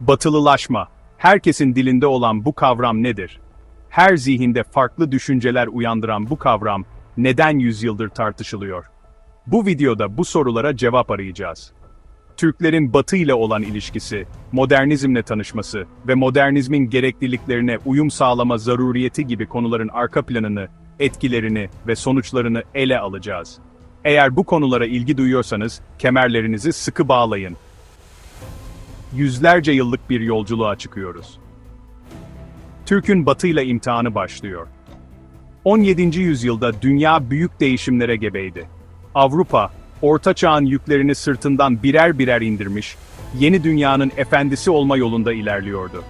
Batılılaşma. Herkesin dilinde olan bu kavram nedir? Her zihinde farklı düşünceler uyandıran bu kavram neden yüzyıldır tartışılıyor? Bu videoda bu sorulara cevap arayacağız. Türklerin Batı ile olan ilişkisi, modernizmle tanışması ve modernizmin gerekliliklerine uyum sağlama zaruriyeti gibi konuların arka planını, etkilerini ve sonuçlarını ele alacağız. Eğer bu konulara ilgi duyuyorsanız, kemerlerinizi sıkı bağlayın. Yüzlerce yıllık bir yolculuğa çıkıyoruz. Türk'ün batıyla imtihanı başlıyor. 17. yüzyılda dünya büyük değişimlere gebeydi. Avrupa, Orta Çağ'ın yüklerini sırtından birer birer indirmiş, yeni dünyanın efendisi olma yolunda ilerliyordu.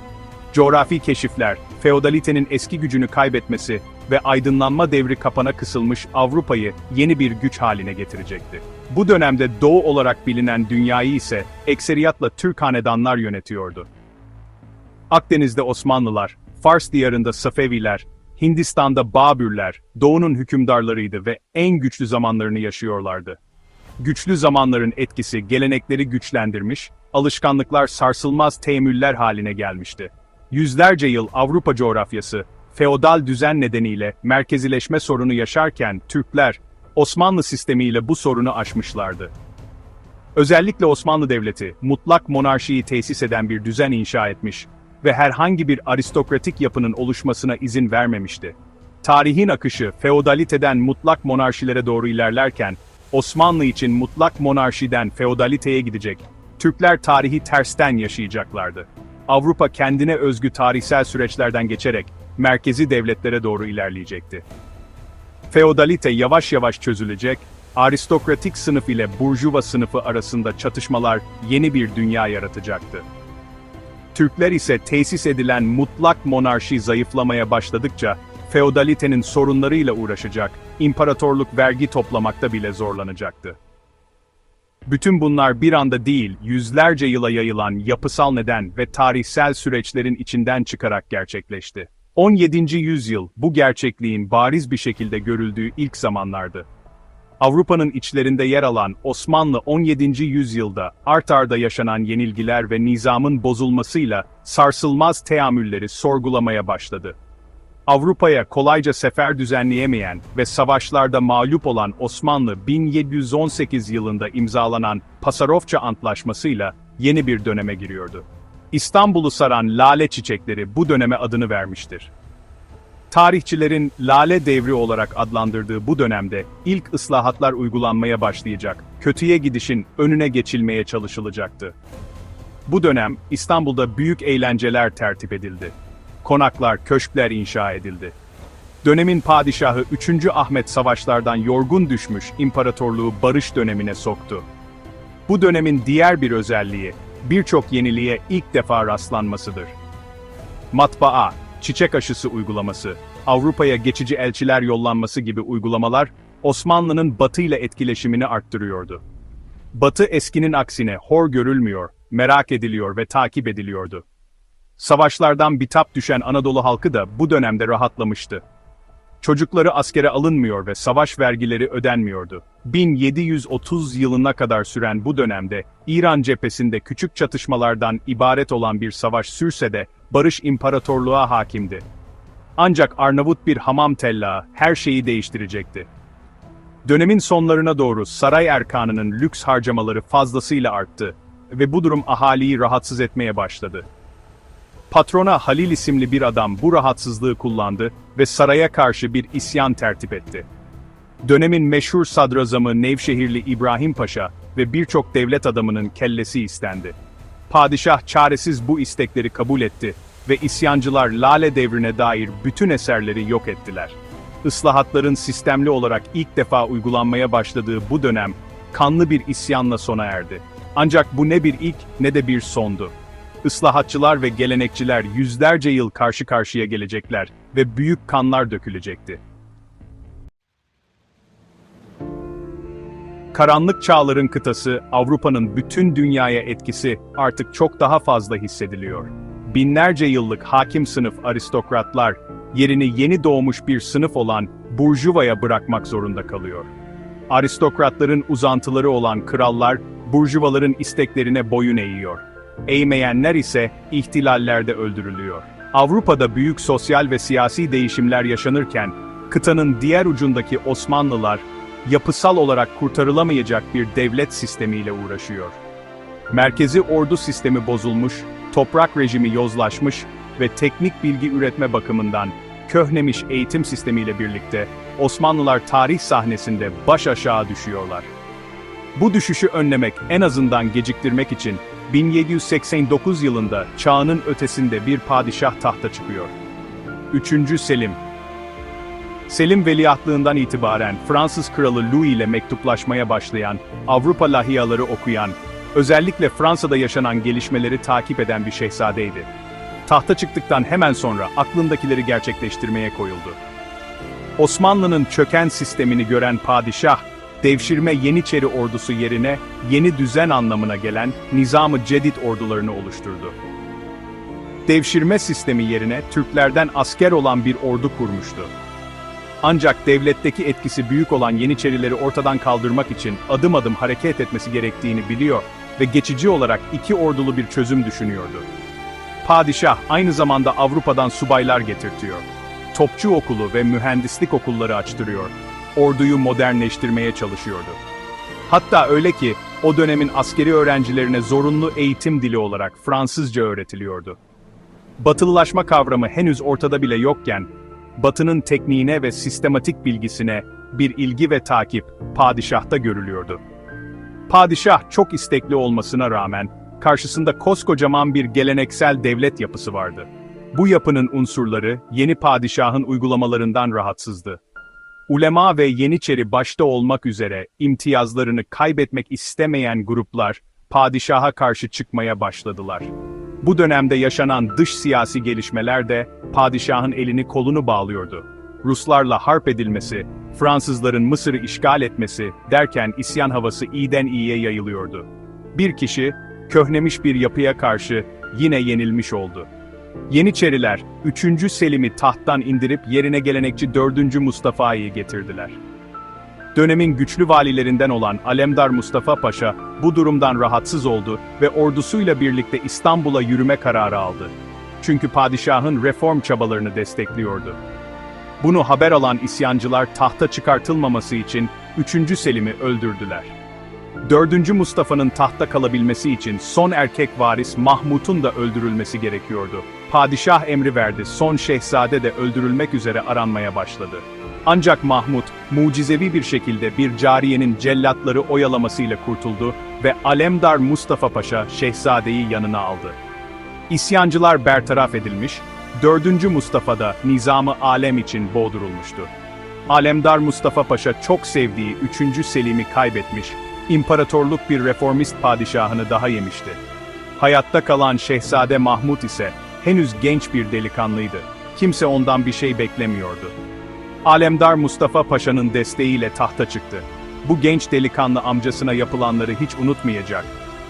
Coğrafi keşifler, feodalitenin eski gücünü kaybetmesi ve aydınlanma devri kapana kısılmış Avrupa'yı yeni bir güç haline getirecekti. Bu dönemde Doğu olarak bilinen dünyayı ise ekseriyatla Türk hanedanlar yönetiyordu. Akdeniz'de Osmanlılar, Fars diyarında Safeviler, Hindistan'da Babürler, Doğu'nun hükümdarlarıydı ve en güçlü zamanlarını yaşıyorlardı. Güçlü zamanların etkisi gelenekleri güçlendirmiş, alışkanlıklar sarsılmaz teamüller haline gelmişti. Yüzlerce yıl Avrupa coğrafyası, feodal düzen nedeniyle merkezileşme sorunu yaşarken Türkler, Osmanlı sistemiyle bu sorunu aşmışlardı. Özellikle Osmanlı Devleti, mutlak monarşiyi tesis eden bir düzen inşa etmiş ve herhangi bir aristokratik yapının oluşmasına izin vermemişti. Tarihin akışı feodaliteden mutlak monarşilere doğru ilerlerken, Osmanlı için mutlak monarşiden feodaliteye gidecek, Türkler tarihi tersten yaşayacaklardı. Avrupa kendine özgü tarihsel süreçlerden geçerek, merkezi devletlere doğru ilerleyecekti. Feodalite yavaş yavaş çözülecek, aristokratik sınıf ile burjuva sınıfı arasında çatışmalar yeni bir dünya yaratacaktı. Türkler ise tesis edilen mutlak monarşi zayıflamaya başladıkça, feodalitenin sorunlarıyla uğraşacak, imparatorluk vergi toplamakta bile zorlanacaktı. Bütün bunlar bir anda değil, yüzlerce yıla yayılan yapısal neden ve tarihsel süreçlerin içinden çıkarak gerçekleşti. 17. yüzyıl, bu gerçekliğin bariz bir şekilde görüldüğü ilk zamanlardı. Avrupa'nın içlerinde yer alan Osmanlı 17. yüzyılda art arda yaşanan yenilgiler ve nizamın bozulmasıyla sarsılmaz teamülleri sorgulamaya başladı. Avrupa'ya kolayca sefer düzenleyemeyen ve savaşlarda mağlup olan Osmanlı 1718 yılında imzalanan Pasarofça Antlaşması'yla yeni bir döneme giriyordu. İstanbul'u saran lale çiçekleri bu döneme adını vermiştir. Tarihçilerin lale devri olarak adlandırdığı bu dönemde ilk ıslahatlar uygulanmaya başlayacak, kötüye gidişin önüne geçilmeye çalışılacaktı. Bu dönem İstanbul'da büyük eğlenceler tertip edildi. Konaklar, köşkler inşa edildi. Dönemin padişahı 3. Ahmet savaşlardan yorgun düşmüş imparatorluğu barış dönemine soktu. Bu dönemin diğer bir özelliği, birçok yeniliğe ilk defa rastlanmasıdır. Matbaa, çiçek aşısı uygulaması, Avrupa'ya geçici elçiler yollanması gibi uygulamalar, Osmanlı'nın Batı ile etkileşimini arttırıyordu. Batı eskinin aksine hor görülmüyor, merak ediliyor ve takip ediliyordu. Savaşlardan bitap düşen Anadolu halkı da bu dönemde rahatlamıştı. Çocukları askere alınmıyor ve savaş vergileri ödenmiyordu. 1730 yılına kadar süren bu dönemde İran cephesinde küçük çatışmalardan ibaret olan bir savaş sürse de barış imparatorluğa hakimdi. Ancak Arnavut bir hamam tellağı her şeyi değiştirecekti. Dönemin sonlarına doğru saray erkanının lüks harcamaları fazlasıyla arttı ve bu durum ahaliyi rahatsız etmeye başladı. Patrona Halil isimli bir adam bu rahatsızlığı kullandı ve saraya karşı bir isyan tertip etti. Dönemin meşhur sadrazamı Nevşehirli İbrahim Paşa ve birçok devlet adamının kellesi istendi. Padişah çaresiz bu istekleri kabul etti ve isyancılar Lale devrine dair bütün eserleri yok ettiler. Islahatların sistemli olarak ilk defa uygulanmaya başladığı bu dönem kanlı bir isyanla sona erdi. Ancak bu ne bir ilk ne de bir sondu. Islahatçılar ve gelenekçiler yüzlerce yıl karşı karşıya gelecekler ve büyük kanlar dökülecekti. Karanlık çağların kıtası, Avrupa'nın bütün dünyaya etkisi artık çok daha fazla hissediliyor. Binlerce yıllık hakim sınıf aristokratlar, yerini yeni doğmuş bir sınıf olan burjuvaya bırakmak zorunda kalıyor. Aristokratların uzantıları olan krallar, burjuvaların isteklerine boyun eğiyor. Eğmeyenler ise ihtilallerde öldürülüyor. Avrupa'da büyük sosyal ve siyasi değişimler yaşanırken, kıtanın diğer ucundaki Osmanlılar, yapısal olarak kurtarılamayacak bir devlet sistemiyle uğraşıyor. Merkezi ordu sistemi bozulmuş, toprak rejimi yozlaşmış ve teknik bilgi üretme bakımından köhnemiş eğitim sistemiyle birlikte Osmanlılar tarih sahnesinde baş aşağı düşüyorlar. Bu düşüşü önlemek en azından geciktirmek için 1789 yılında çağının ötesinde bir padişah tahta çıkıyor. 3. Selim Selim veliahtlığından itibaren Fransız kralı Louis ile mektuplaşmaya başlayan, Avrupa lahiyaları okuyan, özellikle Fransa'da yaşanan gelişmeleri takip eden bir şehzadeydi. Tahta çıktıktan hemen sonra aklındakileri gerçekleştirmeye koyuldu. Osmanlı'nın çöken sistemini gören padişah, devşirme Yeniçeri ordusu yerine yeni düzen anlamına gelen Nizam-ı Cedid ordularını oluşturdu. Devşirme sistemi yerine Türklerden asker olan bir ordu kurmuştu. Ancak devletteki etkisi büyük olan Yeniçerileri ortadan kaldırmak için adım adım hareket etmesi gerektiğini biliyor ve geçici olarak iki ordulu bir çözüm düşünüyordu. Padişah aynı zamanda Avrupa'dan subaylar getirtiyor. Topçu okulu ve mühendislik okulları açtırıyor. Orduyu modernleştirmeye çalışıyordu. Hatta öyle ki o dönemin askeri öğrencilerine zorunlu eğitim dili olarak Fransızca öğretiliyordu. Batılılaşma kavramı henüz ortada bile yokken, Batı'nın tekniğine ve sistematik bilgisine bir ilgi ve takip padişahta görülüyordu. Padişah çok istekli olmasına rağmen karşısında koskocaman bir geleneksel devlet yapısı vardı. Bu yapının unsurları yeni padişahın uygulamalarından rahatsızdı. Ulema ve Yeniçeri başta olmak üzere imtiyazlarını kaybetmek istemeyen gruplar padişaha karşı çıkmaya başladılar. Bu dönemde yaşanan dış siyasi gelişmeler de padişahın elini kolunu bağlıyordu. Ruslarla harp edilmesi, Fransızların Mısır'ı işgal etmesi derken isyan havası iyiden iyiye yayılıyordu. Bir kişi, köhnemiş bir yapıya karşı yine yenilmiş oldu. Yeniçeriler, 3. Selim'i tahttan indirip yerine gelenekçi 4. Mustafa'yı getirdiler. Dönemin güçlü valilerinden olan Alemdar Mustafa Paşa bu durumdan rahatsız oldu ve ordusuyla birlikte İstanbul'a yürüme kararı aldı. Çünkü padişahın reform çabalarını destekliyordu. Bunu haber alan isyancılar tahta çıkartılmaması için 3. Selim'i öldürdüler. 4. Mustafa'nın tahta kalabilmesi için son erkek varis Mahmut'un da öldürülmesi gerekiyordu. Padişah emri verdi, son şehzade de öldürülmek üzere aranmaya başladı. Ancak Mahmut, mucizevi bir şekilde bir cariyenin cellatları oyalamasıyla kurtuldu ve Alemdar Mustafa Paşa şehzadeyi yanına aldı. İsyancılar bertaraf edilmiş, 4. Mustafa da nizamı alem için boğdurulmuştu. Alemdar Mustafa Paşa çok sevdiği 3. Selim'i kaybetmiş, imparatorluk bir reformist padişahını daha yemişti. Hayatta kalan Şehzade Mahmut ise henüz genç bir delikanlıydı. Kimse ondan bir şey beklemiyordu. Alemdar Mustafa Paşa'nın desteğiyle tahta çıktı. Bu genç delikanlı amcasına yapılanları hiç unutmayacak.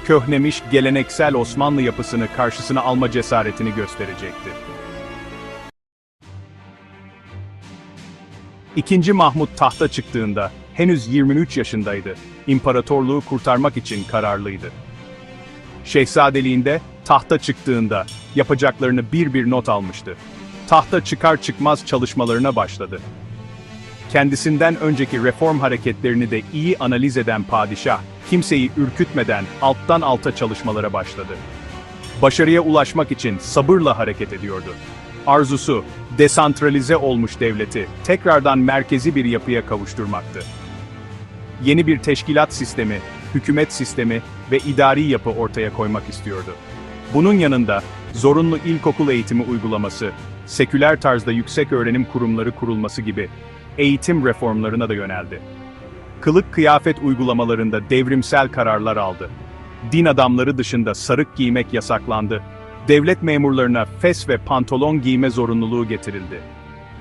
Köhnemiş geleneksel Osmanlı yapısını karşısına alma cesaretini gösterecekti. İkinci Mahmut tahta çıktığında henüz 23 yaşındaydı. İmparatorluğu kurtarmak için kararlıydı. Şehzadeliğinde tahta çıktığında yapacaklarını bir bir not almıştı. Tahta çıkar çıkmaz çalışmalarına başladı. Kendisinden önceki reform hareketlerini de iyi analiz eden padişah, kimseyi ürkütmeden alttan alta çalışmalara başladı. Başarıya ulaşmak için sabırla hareket ediyordu. Arzusu, desantralize olmuş devleti tekrardan merkezi bir yapıya kavuşturmaktı. Yeni bir teşkilat sistemi, hükümet sistemi ve idari yapı ortaya koymak istiyordu. Bunun yanında zorunlu ilkokul eğitimi uygulaması, seküler tarzda yüksek öğrenim kurumları kurulması gibi eğitim reformlarına da yöneldi. Kılık kıyafet uygulamalarında devrimsel kararlar aldı. Din adamları dışında sarık giymek yasaklandı. Devlet memurlarına fes ve pantolon giyme zorunluluğu getirildi.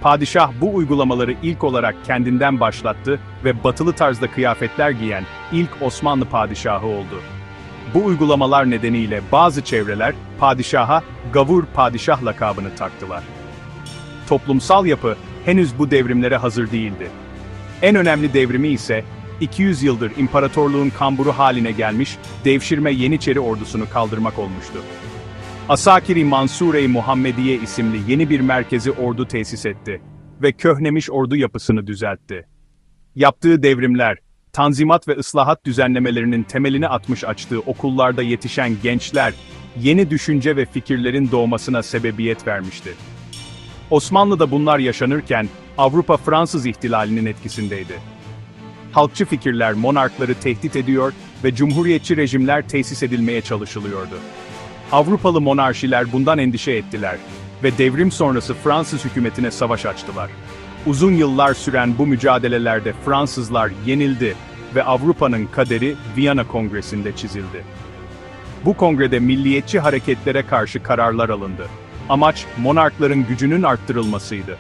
Padişah bu uygulamaları ilk olarak kendinden başlattı ve batılı tarzda kıyafetler giyen ilk Osmanlı padişahı oldu. Bu uygulamalar nedeniyle bazı çevreler padişaha gavur padişah lakabını taktılar. Toplumsal yapı henüz bu devrimlere hazır değildi. En önemli devrimi ise 200 yıldır imparatorluğun kamburu haline gelmiş, devşirme Yeniçeri ordusunu kaldırmak olmuştu. Asakiri Mansure-i Muhammediye isimli yeni bir merkezi ordu tesis etti ve köhnemiş ordu yapısını düzeltti. Yaptığı devrimler, tanzimat ve ıslahat düzenlemelerinin temelini atmış açtığı okullarda yetişen gençler, yeni düşünce ve fikirlerin doğmasına sebebiyet vermişti. Osmanlı'da bunlar yaşanırken, Avrupa Fransız ihtilalinin etkisindeydi. Halkçı fikirler monarkları tehdit ediyor ve cumhuriyetçi rejimler tesis edilmeye çalışılıyordu. Avrupalı monarşiler bundan endişe ettiler ve devrim sonrası Fransız hükümetine savaş açtılar. Uzun yıllar süren bu mücadelelerde Fransızlar yenildi ve Avrupa'nın kaderi Viyana Kongresi'nde çizildi. Bu kongrede milliyetçi hareketlere karşı kararlar alındı. Amaç monarkların gücünün arttırılmasıydı.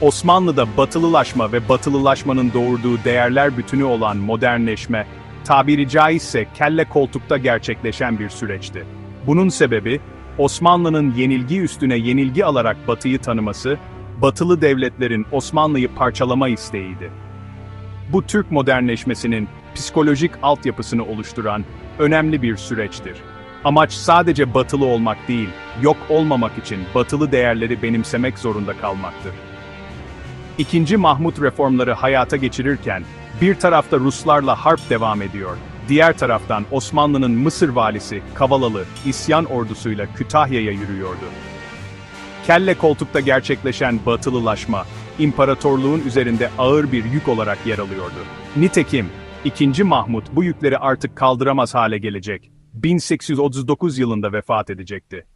Osmanlı'da batılılaşma ve batılılaşmanın doğurduğu değerler bütünü olan modernleşme, tabiri caizse kelle koltukta gerçekleşen bir süreçti. Bunun sebebi, Osmanlı'nın yenilgi üstüne yenilgi alarak batıyı tanıması, batılı devletlerin Osmanlı'yı parçalama isteğiydi. Bu Türk modernleşmesinin psikolojik altyapısını oluşturan önemli bir süreçtir. Amaç sadece batılı olmak değil, yok olmamak için batılı değerleri benimsemek zorunda kalmaktır. İkinci Mahmut reformları hayata geçirirken, bir tarafta Ruslarla harp devam ediyor, diğer taraftan Osmanlı'nın Mısır valisi Kavalalı isyan ordusuyla Kütahya'ya yürüyordu. Kelle koltukta gerçekleşen batılılaşma, imparatorluğun üzerinde ağır bir yük olarak yer alıyordu. Nitekim, 2. Mahmut bu yükleri artık kaldıramaz hale gelecek, 1839 yılında vefat edecekti.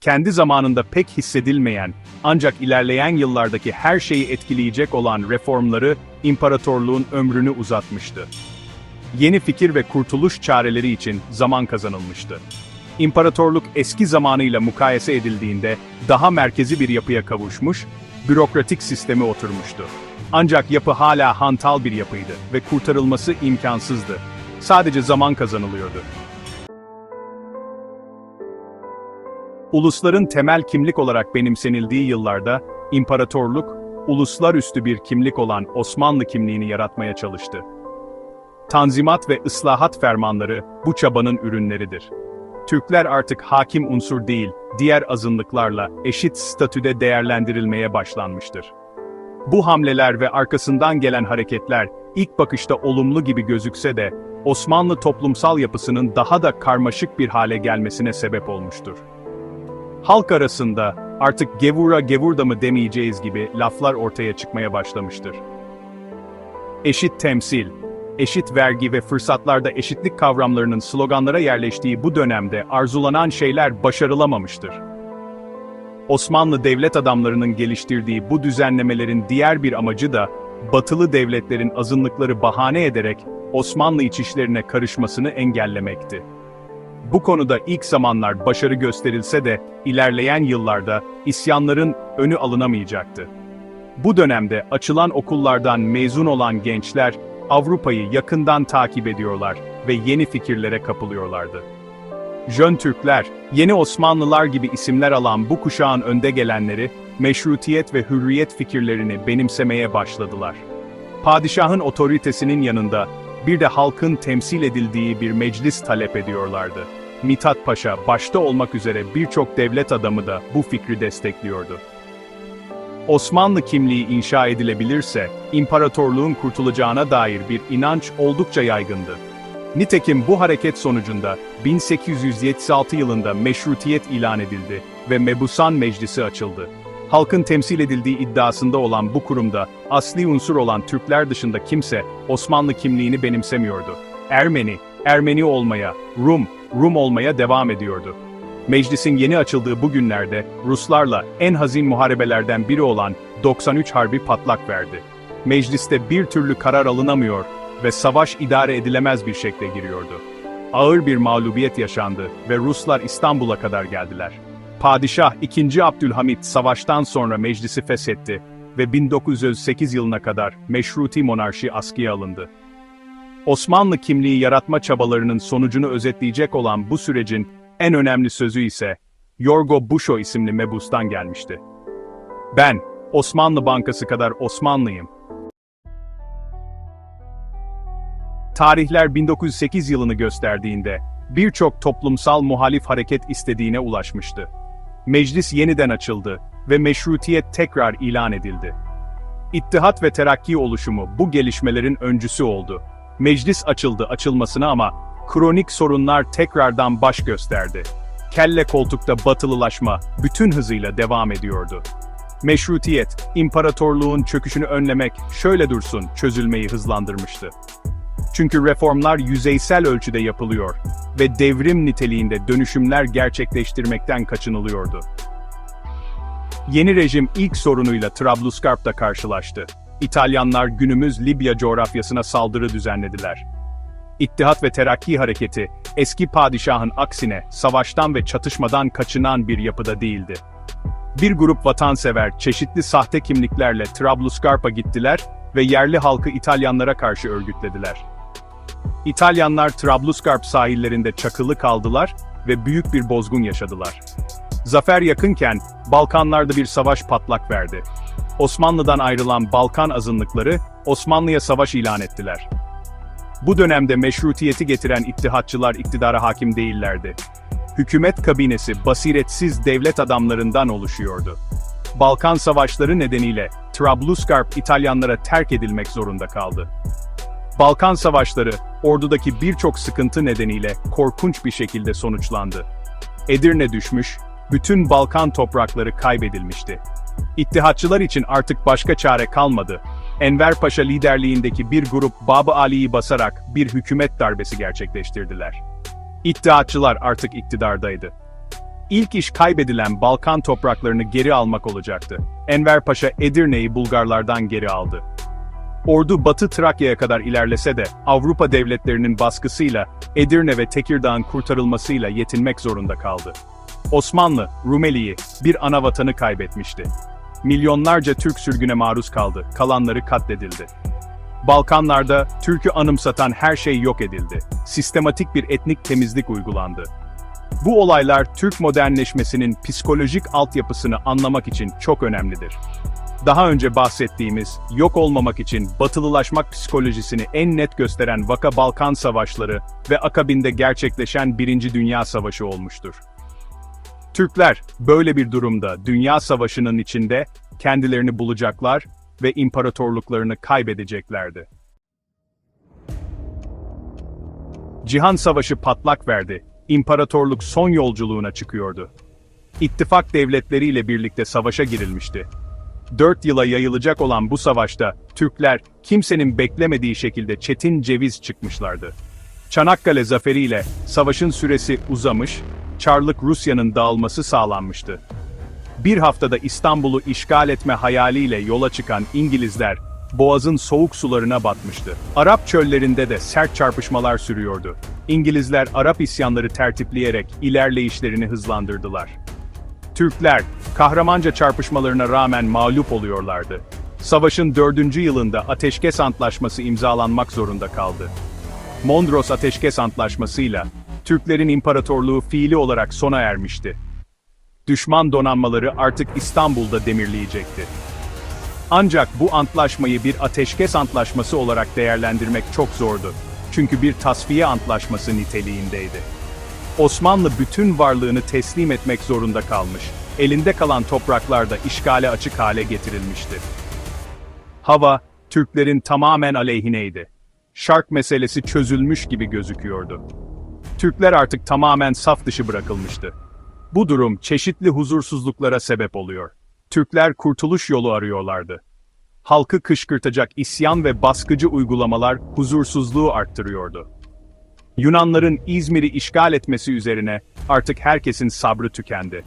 Kendi zamanında pek hissedilmeyen, ancak ilerleyen yıllardaki her şeyi etkileyecek olan reformları, imparatorluğun ömrünü uzatmıştı. Yeni fikir ve kurtuluş çareleri için zaman kazanılmıştı. İmparatorluk eski zamanıyla mukayese edildiğinde daha merkezi bir yapıya kavuşmuş, bürokratik sistemi oturmuştu. Ancak yapı hala hantal bir yapıydı ve kurtarılması imkansızdı. Sadece zaman kazanılıyordu. Ulusların temel kimlik olarak benimsenildiği yıllarda, imparatorluk, uluslar üstü bir kimlik olan Osmanlı kimliğini yaratmaya çalıştı. Tanzimat ve ıslahat fermanları bu çabanın ürünleridir. Türkler artık hakim unsur değil, diğer azınlıklarla eşit statüde değerlendirilmeye başlanmıştır. Bu hamleler ve arkasından gelen hareketler ilk bakışta olumlu gibi gözükse de Osmanlı toplumsal yapısının daha da karmaşık bir hale gelmesine sebep olmuştur. Halk arasında artık gevura gevurda mı demeyeceğiz gibi laflar ortaya çıkmaya başlamıştır. Eşit temsil, eşit vergi ve fırsatlarda eşitlik kavramlarının sloganlara yerleştiği bu dönemde arzulanan şeyler başarılamamıştır. Osmanlı devlet adamlarının geliştirdiği bu düzenlemelerin diğer bir amacı da, batılı devletlerin azınlıkları bahane ederek Osmanlı iç işlerine karışmasını engellemekti. Bu konuda ilk zamanlar başarı gösterilse de, ilerleyen yıllarda isyanların önü alınamayacaktı. Bu dönemde açılan okullardan mezun olan gençler, Avrupa'yı yakından takip ediyorlar ve yeni fikirlere kapılıyorlardı. Jön Türkler, yeni Osmanlılar gibi isimler alan bu kuşağın önde gelenleri, meşrutiyet ve hürriyet fikirlerini benimsemeye başladılar. Padişahın otoritesinin yanında, bir de halkın temsil edildiği bir meclis talep ediyorlardı. Mithat Paşa başta olmak üzere birçok devlet adamı da bu fikri destekliyordu. Osmanlı kimliği inşa edilebilirse, imparatorluğun kurtulacağına dair bir inanç oldukça yaygındı. Nitekim bu hareket sonucunda 1876 yılında meşrutiyet ilan edildi ve Mebusan Meclisi açıldı. Halkın temsil edildiği iddiasında olan bu kurumda asli unsur olan Türkler dışında kimse Osmanlı kimliğini benimsemiyordu. Ermeni, Ermeni olmaya, Rum, Rum olmaya devam ediyordu. Meclisin yeni açıldığı bu günlerde Ruslarla en hazin muharebelerden biri olan 93 Harbi patlak verdi. Mecliste bir türlü karar alınamıyor ve savaş idare edilemez bir şekle giriyordu. Ağır bir mağlubiyet yaşandı ve Ruslar İstanbul'a kadar geldiler. Padişah 2. Abdülhamit savaştan sonra meclisi feshetti ve 1908 yılına kadar meşruti monarşi askıya alındı. Osmanlı kimliği yaratma çabalarının sonucunu özetleyecek olan bu sürecin en önemli sözü ise Yorgo Busho isimli mebustan gelmişti. Ben, Osmanlı Bankası kadar Osmanlıyım. Tarihler 1908 yılını gösterdiğinde birçok toplumsal muhalif hareket istediğine ulaşmıştı. Meclis yeniden açıldı ve meşrutiyet tekrar ilan edildi. İttihat ve Terakki oluşumu bu gelişmelerin öncüsü oldu. Meclis açıldı açılmasına ama kronik sorunlar tekrardan baş gösterdi. Kelle koltukta batılılaşma bütün hızıyla devam ediyordu. Meşrutiyet, imparatorluğun çöküşünü önlemek şöyle dursun çözülmeyi hızlandırmıştı. Çünkü reformlar yüzeysel ölçüde yapılıyor ve devrim niteliğinde dönüşümler gerçekleştirmekten kaçınılıyordu. Yeni rejim ilk sorunuyla Trablusgarp'ta karşılaştı. İtalyanlar günümüz Libya coğrafyasına saldırı düzenlediler. İttihat ve Terakki hareketi, eski padişahın aksine savaştan ve çatışmadan kaçınan bir yapıda değildi. Bir grup vatansever çeşitli sahte kimliklerle Trablusgarp'a gittiler ve yerli halkı İtalyanlara karşı örgütlediler. İtalyanlar Trablusgarp sahillerinde çakılı kaldılar ve büyük bir bozgun yaşadılar. Zafer yakınken Balkanlarda bir savaş patlak verdi. Osmanlı'dan ayrılan Balkan azınlıkları Osmanlı'ya savaş ilan ettiler. Bu dönemde meşrutiyeti getiren ittihatçılar iktidara hakim değillerdi. Hükümet kabinesi basiretsiz devlet adamlarından oluşuyordu. Balkan savaşları nedeniyle Trablusgarp İtalyanlara terk edilmek zorunda kaldı. Balkan savaşları, ordudaki birçok sıkıntı nedeniyle korkunç bir şekilde sonuçlandı. Edirne düşmüş, bütün Balkan toprakları kaybedilmişti. İttihatçılar için artık başka çare kalmadı. Enver Paşa liderliğindeki bir grup Babı Ali'yi basarak bir hükümet darbesi gerçekleştirdiler. İttihatçılar artık iktidardaydı. İlk iş kaybedilen Balkan topraklarını geri almak olacaktı. Enver Paşa Edirne'yi Bulgarlardan geri aldı. Ordu Batı Trakya'ya kadar ilerlese de Avrupa devletlerinin baskısıyla Edirne ve Tekirdağ'ın kurtarılmasıyla yetinmek zorunda kaldı. Osmanlı, Rumeli'yi, bir ana vatanı kaybetmişti. Milyonlarca Türk sürgüne maruz kaldı, kalanları katledildi. Balkanlarda Türk'ü anımsatan her şey yok edildi. Sistematik bir etnik temizlik uygulandı. Bu olaylar Türk modernleşmesinin psikolojik altyapısını anlamak için çok önemlidir. Daha önce bahsettiğimiz, yok olmamak için batılılaşmak psikolojisini en net gösteren Vaka Balkan Savaşları ve akabinde gerçekleşen Birinci Dünya Savaşı olmuştur. Türkler, böyle bir durumda Dünya Savaşı'nın içinde kendilerini bulacaklar ve imparatorluklarını kaybedeceklerdi. Cihan Savaşı patlak verdi, imparatorluk son yolculuğuna çıkıyordu. İttifak devletleriyle birlikte savaşa girilmişti. Dört yıla yayılacak olan bu savaşta, Türkler, kimsenin beklemediği şekilde çetin ceviz çıkmışlardı. Çanakkale zaferiyle savaşın süresi uzamış, Çarlık Rusya'nın dağılması sağlanmıştı. Bir haftada İstanbul'u işgal etme hayaliyle yola çıkan İngilizler, Boğaz'ın soğuk sularına batmıştı. Arap çöllerinde de sert çarpışmalar sürüyordu. İngilizler Arap isyanları tertipleyerek ilerleyişlerini hızlandırdılar. Türkler, kahramanca çarpışmalarına rağmen mağlup oluyorlardı. Savaşın dördüncü yılında Ateşkes Antlaşması imzalanmak zorunda kaldı. Mondros Ateşkes Antlaşması'yla, Türklerin imparatorluğu fiili olarak sona ermişti. Düşman donanmaları artık İstanbul'da demirleyecekti. Ancak bu antlaşmayı bir ateşkes antlaşması olarak değerlendirmek çok zordu. Çünkü bir tasfiye antlaşması niteliğindeydi. Osmanlı bütün varlığını teslim etmek zorunda kalmış, elinde kalan topraklar da işgale açık hale getirilmişti. Hava, Türklerin tamamen aleyhineydi. Şark meselesi çözülmüş gibi gözüküyordu. Türkler artık tamamen saf dışı bırakılmıştı. Bu durum çeşitli huzursuzluklara sebep oluyor. Türkler kurtuluş yolu arıyorlardı. Halkı kışkırtacak isyan ve baskıcı uygulamalar huzursuzluğu arttırıyordu. Yunanların İzmir'i işgal etmesi üzerine artık herkesin sabrı tükendi.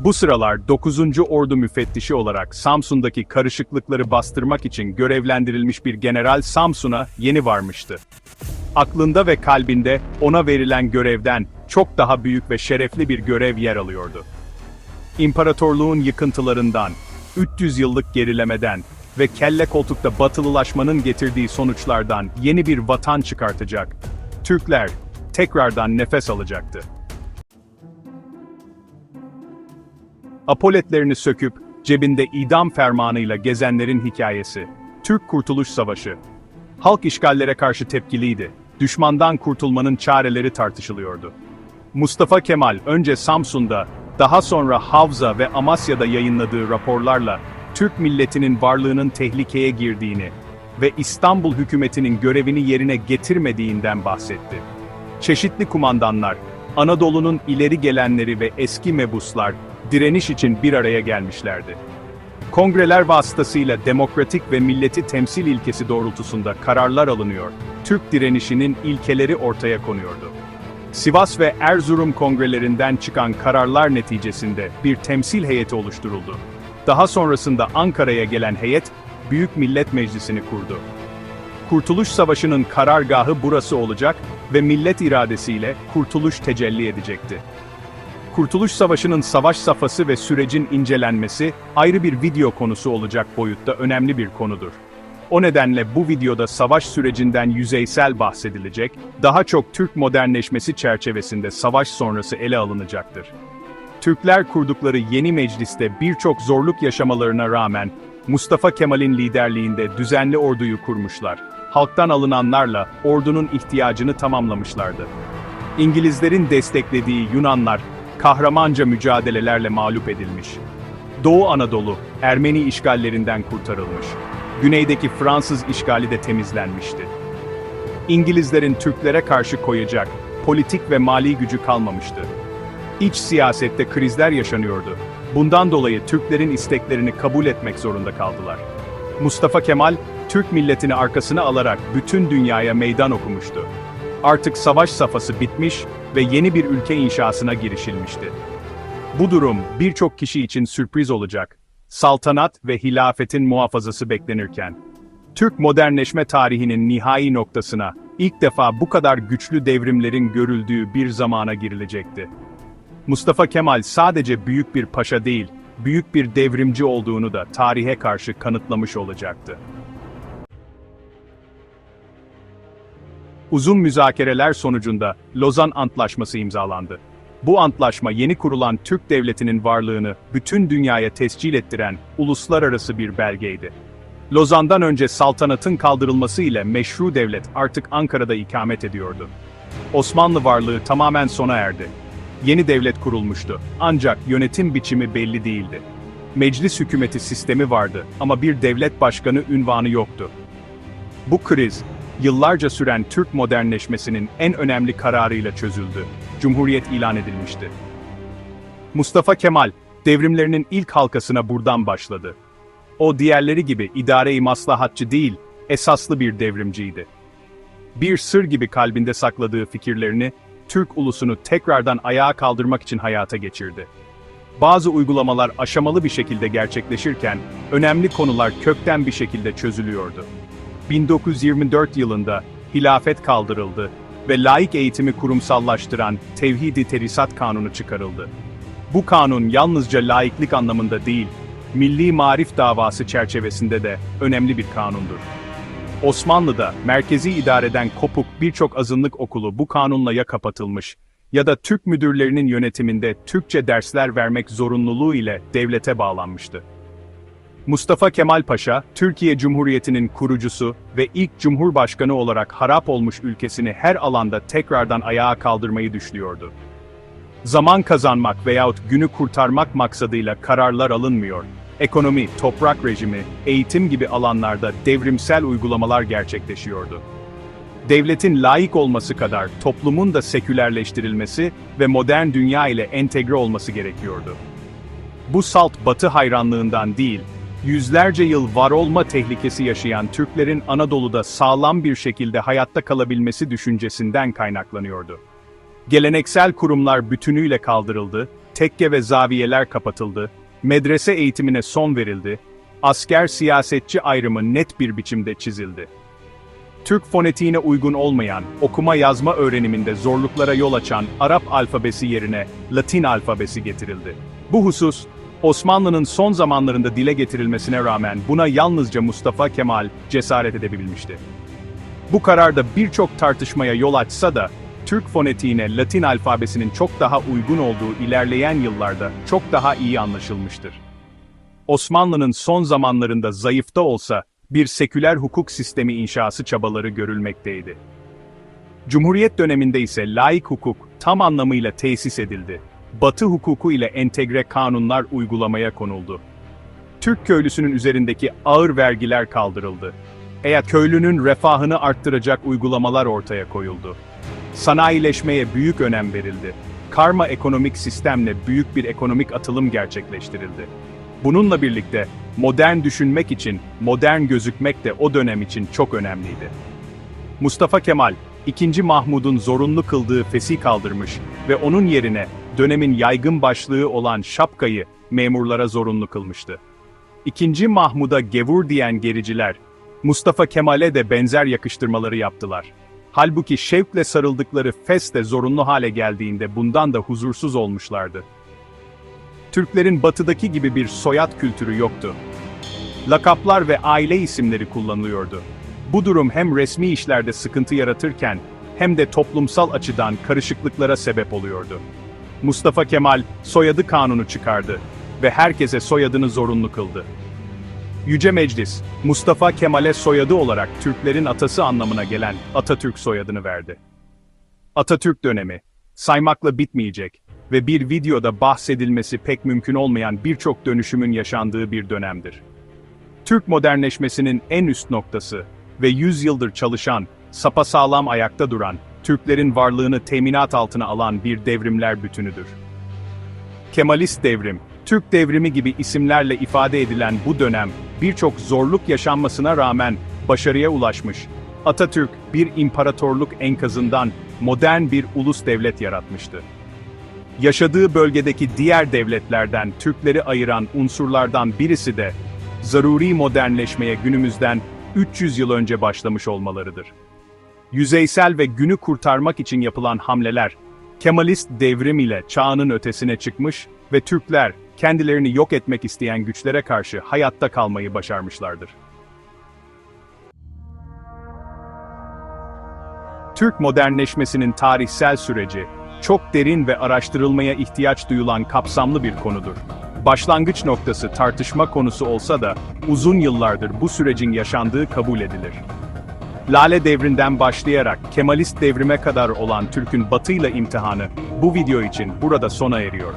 Bu sıralar 9. Ordu müfettişi olarak Samsun'daki karışıklıkları bastırmak için görevlendirilmiş bir general Samsun'a yeni varmıştı. Aklında ve kalbinde ona verilen görevden çok daha büyük ve şerefli bir görev yer alıyordu. İmparatorluğun yıkıntılarından, 300 yıllık gerilemeden ve kelle koltukta batılılaşmanın getirdiği sonuçlardan yeni bir vatan çıkartacak. Türkler tekrardan nefes alacaktı. Apoletlerini söküp cebinde idam fermanıyla gezenlerin hikayesi. Türk Kurtuluş Savaşı. Halk işgallere karşı tepkiliydi. Düşmandan kurtulmanın çareleri tartışılıyordu. Mustafa Kemal önce Samsun'da, daha sonra Havza ve Amasya'da yayınladığı raporlarla Türk milletinin varlığının tehlikeye girdiğini ve İstanbul hükümetinin görevini yerine getirmediğinden bahsetti. Çeşitli kumandanlar, Anadolu'nun ileri gelenleri ve eski mebuslar direniş için bir araya gelmişlerdi. Kongreler vasıtasıyla demokratik ve milleti temsil ilkesi doğrultusunda kararlar alınıyor, Türk direnişinin ilkeleri ortaya konuyordu. Sivas ve Erzurum kongrelerinden çıkan kararlar neticesinde bir temsil heyeti oluşturuldu. Daha sonrasında Ankara'ya gelen heyet, Büyük Millet Meclisi'ni kurdu. Kurtuluş Savaşı'nın karargahı burası olacak ve millet iradesiyle kurtuluş tecelli edecekti. Kurtuluş Savaşı'nın savaş safhası ve sürecin incelenmesi ayrı bir video konusu olacak boyutta önemli bir konudur. O nedenle bu videoda savaş sürecinden yüzeysel bahsedilecek, daha çok Türk modernleşmesi çerçevesinde savaş sonrası ele alınacaktır. Türkler kurdukları yeni mecliste birçok zorluk yaşamalarına rağmen Mustafa Kemal'in liderliğinde düzenli orduyu kurmuşlar. Halktan alınanlarla ordunun ihtiyacını tamamlamışlardı. İngilizlerin desteklediği Yunanlar kahramanca mücadelelerle mağlup edilmiş. Doğu Anadolu Ermeni işgallerinden kurtarılmış. Güneydeki Fransız işgali de temizlenmişti. İngilizlerin Türklere karşı koyacak politik ve mali gücü kalmamıştı. İç siyasette krizler yaşanıyordu. Bundan dolayı Türklerin isteklerini kabul etmek zorunda kaldılar. Mustafa Kemal, Türk milletini arkasına alarak bütün dünyaya meydan okumuştu. Artık savaş safhası bitmiş ve yeni bir ülke inşasına girişilmişti. Bu durum birçok kişi için sürpriz olacak. Saltanat ve hilafetin muhafazası beklenirken, Türk modernleşme tarihinin nihai noktasına ilk defa bu kadar güçlü devrimlerin görüldüğü bir zamana girilecekti. Mustafa Kemal sadece büyük bir paşa değil, büyük bir devrimci olduğunu da tarihe karşı kanıtlamış olacaktı. Uzun müzakereler sonucunda Lozan Antlaşması imzalandı. Bu antlaşma yeni kurulan Türk devletinin varlığını bütün dünyaya tescil ettiren uluslararası bir belgeydi. Lozan'dan önce saltanatın kaldırılması ile meşru devlet artık Ankara'da ikamet ediyordu. Osmanlı varlığı tamamen sona erdi. Yeni devlet kurulmuştu. Ancak yönetim biçimi belli değildi. Meclis hükümeti sistemi vardı ama bir devlet başkanı ünvanı yoktu. Bu kriz, yıllarca süren Türk modernleşmesinin en önemli kararıyla çözüldü. Cumhuriyet ilan edilmişti. Mustafa Kemal, devrimlerinin ilk halkasına buradan başladı. O diğerleri gibi idare-i maslahatçı değil, esaslı bir devrimciydi. Bir sır gibi kalbinde sakladığı fikirlerini, Türk ulusunu tekrardan ayağa kaldırmak için hayata geçirdi. Bazı uygulamalar aşamalı bir şekilde gerçekleşirken, önemli konular kökten bir şekilde çözülüyordu. 1924 yılında hilafet kaldırıldı ve laik eğitimi kurumsallaştıran Tevhid-i Terisat Kanunu çıkarıldı. Bu kanun yalnızca laiklik anlamında değil, milli marif davası çerçevesinde de önemli bir kanundur. Osmanlı'da merkezi idareden kopuk birçok azınlık okulu bu kanunla ya kapatılmış ya da Türk müdürlerinin yönetiminde Türkçe dersler vermek zorunluluğu ile devlete bağlanmıştı. Mustafa Kemal Paşa, Türkiye Cumhuriyeti'nin kurucusu ve ilk cumhurbaşkanı olarak harap olmuş ülkesini her alanda tekrardan ayağa kaldırmayı düşünüyordu. Zaman kazanmak veyahut günü kurtarmak maksadıyla kararlar alınmıyor. Ekonomi, toprak rejimi, eğitim gibi alanlarda devrimsel uygulamalar gerçekleşiyordu. Devletin layık olması kadar toplumun da sekülerleştirilmesi ve modern dünya ile entegre olması gerekiyordu. Bu salt batı hayranlığından değil, yüzlerce yıl var olma tehlikesi yaşayan Türklerin Anadolu'da sağlam bir şekilde hayatta kalabilmesi düşüncesinden kaynaklanıyordu. Geleneksel kurumlar bütünüyle kaldırıldı, tekke ve zaviyeler kapatıldı, medrese eğitimine son verildi, asker siyasetçi ayrımı net bir biçimde çizildi. Türk fonetiğine uygun olmayan, okuma yazma öğreniminde zorluklara yol açan Arap alfabesi yerine Latin alfabesi getirildi. Bu husus, Osmanlı'nın son zamanlarında dile getirilmesine rağmen buna yalnızca Mustafa Kemal cesaret edebilmişti. Bu karar da birçok tartışmaya yol açsa da, Türk fonetiğine Latin alfabesinin çok daha uygun olduğu ilerleyen yıllarda çok daha iyi anlaşılmıştır. Osmanlı'nın son zamanlarında zayıfta olsa, bir seküler hukuk sistemi inşası çabaları görülmekteydi. Cumhuriyet döneminde ise laik hukuk tam anlamıyla tesis edildi. Batı hukuku ile entegre kanunlar uygulamaya konuldu. Türk köylüsünün üzerindeki ağır vergiler kaldırıldı. Eğer köylünün refahını arttıracak uygulamalar ortaya koyuldu. Sanayileşmeye büyük önem verildi. Karma ekonomik sistemle büyük bir ekonomik atılım gerçekleştirildi. Bununla birlikte modern düşünmek için modern gözükmek de o dönem için çok önemliydi. Mustafa Kemal, 2. Mahmud'un zorunlu kıldığı fesi kaldırmış ve onun yerine dönemin yaygın başlığı olan şapkayı memurlara zorunlu kılmıştı. 2. Mahmud'a gevur diyen gericiler, Mustafa Kemal'e de benzer yakıştırmaları yaptılar. Halbuki şevkle sarıldıkları fes de zorunlu hale geldiğinde bundan da huzursuz olmuşlardı. Türklerin batıdaki gibi bir soyad kültürü yoktu. Lakaplar ve aile isimleri kullanılıyordu. Bu durum hem resmi işlerde sıkıntı yaratırken hem de toplumsal açıdan karışıklıklara sebep oluyordu. Mustafa Kemal soyadı kanunu çıkardı ve herkese soyadını zorunlu kıldı. Yüce Meclis, Mustafa Kemal'e soyadı olarak Türklerin atası anlamına gelen Atatürk soyadını verdi. Atatürk dönemi, saymakla bitmeyecek ve bir videoda bahsedilmesi pek mümkün olmayan birçok dönüşümün yaşandığı bir dönemdir. Türk modernleşmesinin en üst noktası ve yüzyıldır çalışan, sapasağlam ayakta duran, Türklerin varlığını teminat altına alan bir devrimler bütünüdür. Kemalist devrim, Türk devrimi gibi isimlerle ifade edilen bu dönem, birçok zorluk yaşanmasına rağmen başarıya ulaşmış. Atatürk, bir imparatorluk enkazından modern bir ulus devlet yaratmıştı. Yaşadığı bölgedeki diğer devletlerden Türkleri ayıran unsurlardan birisi de, zaruri modernleşmeye günümüzden 300 yıl önce başlamış olmalarıdır. Yüzeysel ve günü kurtarmak için yapılan hamleler, Kemalist devrim ile çağının ötesine çıkmış ve Türkler, kendilerini yok etmek isteyen güçlere karşı hayatta kalmayı başarmışlardır. Türk modernleşmesinin tarihsel süreci, çok derin ve araştırılmaya ihtiyaç duyulan kapsamlı bir konudur. Başlangıç noktası tartışma konusu olsa da, uzun yıllardır bu sürecin yaşandığı kabul edilir. Lale devrinden başlayarak Kemalist devrime kadar olan Türk'ün batıyla imtihanı, bu video için burada sona eriyor.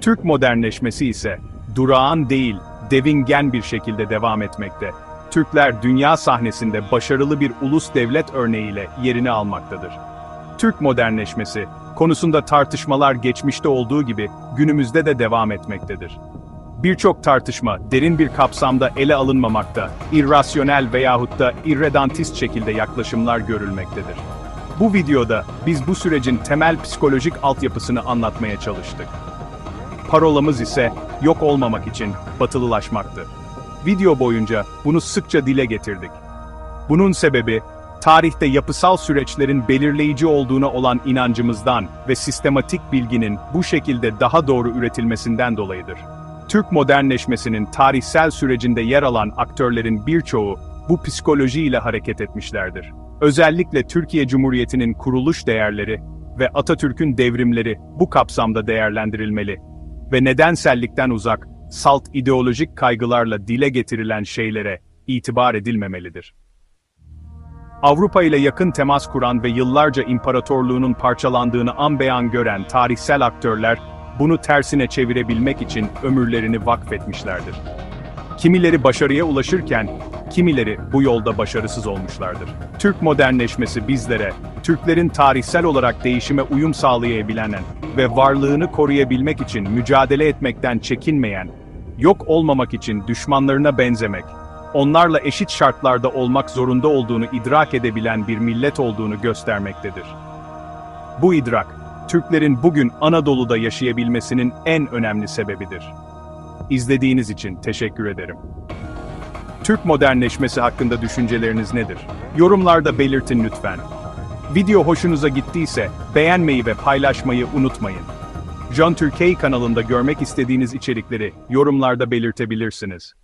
Türk modernleşmesi ise, durağan değil, devingen bir şekilde devam etmekte. Türkler dünya sahnesinde başarılı bir ulus devlet örneğiyle yerini almaktadır. Türk modernleşmesi, konusunda tartışmalar geçmişte olduğu gibi günümüzde de devam etmektedir. Birçok tartışma derin bir kapsamda ele alınmamakta, irrasyonel veyahut da irredantist şekilde yaklaşımlar görülmektedir. Bu videoda biz bu sürecin temel psikolojik altyapısını anlatmaya çalıştık. Parolamız ise yok olmamak için batılılaşmaktı. Video boyunca bunu sıkça dile getirdik. Bunun sebebi, tarihte yapısal süreçlerin belirleyici olduğuna olan inancımızdan ve sistematik bilginin bu şekilde daha doğru üretilmesinden dolayıdır. Türk modernleşmesinin tarihsel sürecinde yer alan aktörlerin birçoğu bu psikolojiyle hareket etmişlerdir. Özellikle Türkiye Cumhuriyeti'nin kuruluş değerleri ve Atatürk'ün devrimleri bu kapsamda değerlendirilmeli ve nedensellikten uzak, salt ideolojik kaygılarla dile getirilen şeylere itibar edilmemelidir. Avrupa ile yakın temas kuran ve yıllarca imparatorluğunun parçalandığını an beyan gören tarihsel aktörler, bunu tersine çevirebilmek için ömürlerini vakfetmişlerdir. Kimileri başarıya ulaşırken, kimileri bu yolda başarısız olmuşlardır. Türk modernleşmesi bizlere, Türklerin tarihsel olarak değişime uyum sağlayabilen ve varlığını koruyabilmek için mücadele etmekten çekinmeyen, yok olmamak için düşmanlarına benzemek, onlarla eşit şartlarda olmak zorunda olduğunu idrak edebilen bir millet olduğunu göstermektedir. Bu idrak, Türklerin bugün Anadolu'da yaşayabilmesinin en önemli sebebidir. İzlediğiniz için teşekkür ederim. Türk modernleşmesi hakkında düşünceleriniz nedir? Yorumlarda belirtin lütfen. Video hoşunuza gittiyse beğenmeyi ve paylaşmayı unutmayın. John Türkiye kanalında görmek istediğiniz içerikleri yorumlarda belirtebilirsiniz.